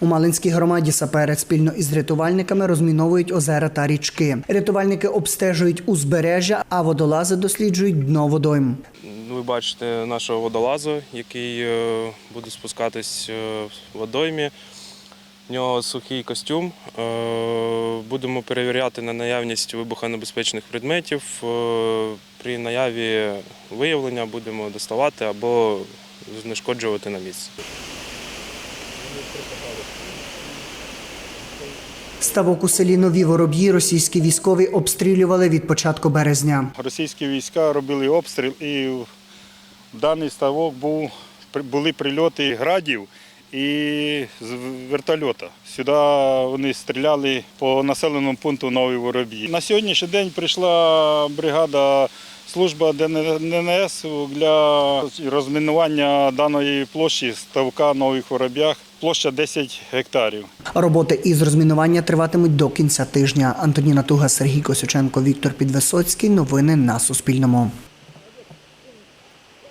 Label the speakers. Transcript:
Speaker 1: У Малинській громаді сапери спільно із рятувальниками розміновують озера та річки. Рятувальники обстежують узбережжя, а водолази досліджують дно водойм.
Speaker 2: Ви бачите нашого водолазу, який е, буде спускатись е, в водоймі. В нього сухий костюм. Е, Будемо перевіряти на наявність вибухонебезпечних предметів. При наяві виявлення будемо доставати або знешкоджувати на місці.
Speaker 1: Ставок у селі Нові Вороб'ї російські військові обстрілювали від початку березня.
Speaker 3: Російські війська робили обстріл, і в даний ставок був, були прильоти градів і з вертольота. Сюди вони стріляли по населеному пункту Новий Воробій. На сьогоднішній день прийшла бригада служба ДНС для розмінування даної площі ставка Нових Вороб'ях. Площа 10 гектарів.
Speaker 1: Роботи із розмінування триватимуть до кінця тижня. Антоніна Туга, Сергій Косюченко, Віктор Підвисоцький. Новини на Суспільному.